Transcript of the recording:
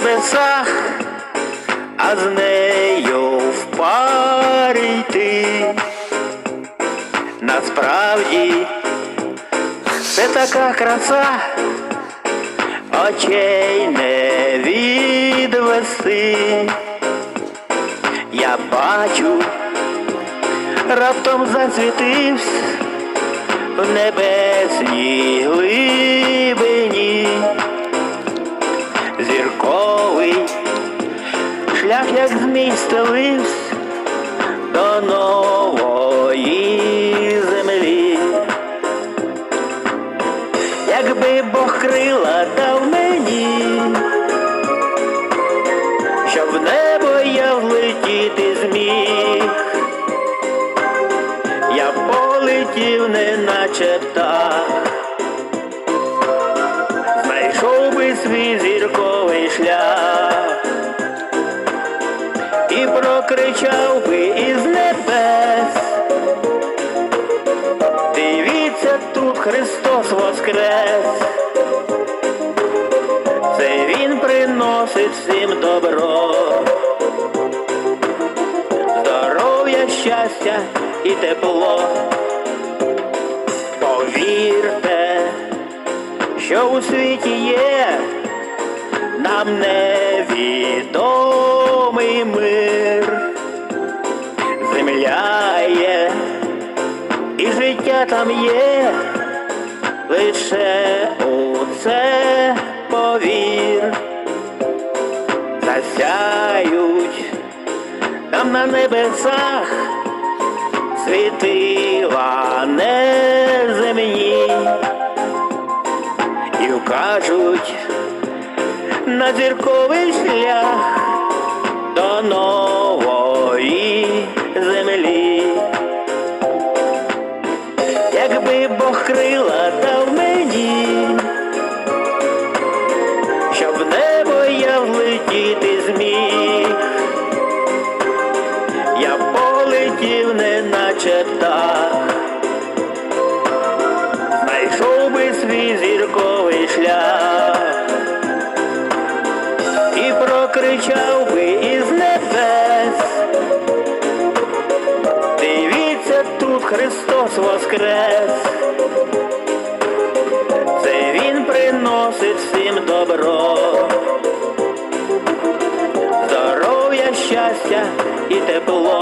небесах, а з нею в парі йти. Насправді це така краса, очей не відвести. Я бачу, раптом засвітився в небесній глибині. Зірковий. Шлях, як змій стелився до нової землі. Якби Бог крила дав мені, щоб в небо я влетіти зміг, я полетів, неначе птах, шлях і прокричав би із небес. Дивіться, тут Христос воскрес. Це Він приносить всім добро. Здоров'я, щастя і тепло. Повірте, що у світі є нам невідомий мир. Земля є, і життя там є, лише у це повір. Засяють там на небесах світила неземні і вкажуть на зірковий шлях до нової землі. Якби Бог крила дав мені, щоб в небо я влетіти зміг, я полетів, неначе птах, воскрес. Це Він приносить всім добро. Здоров'я, щастя і тепло.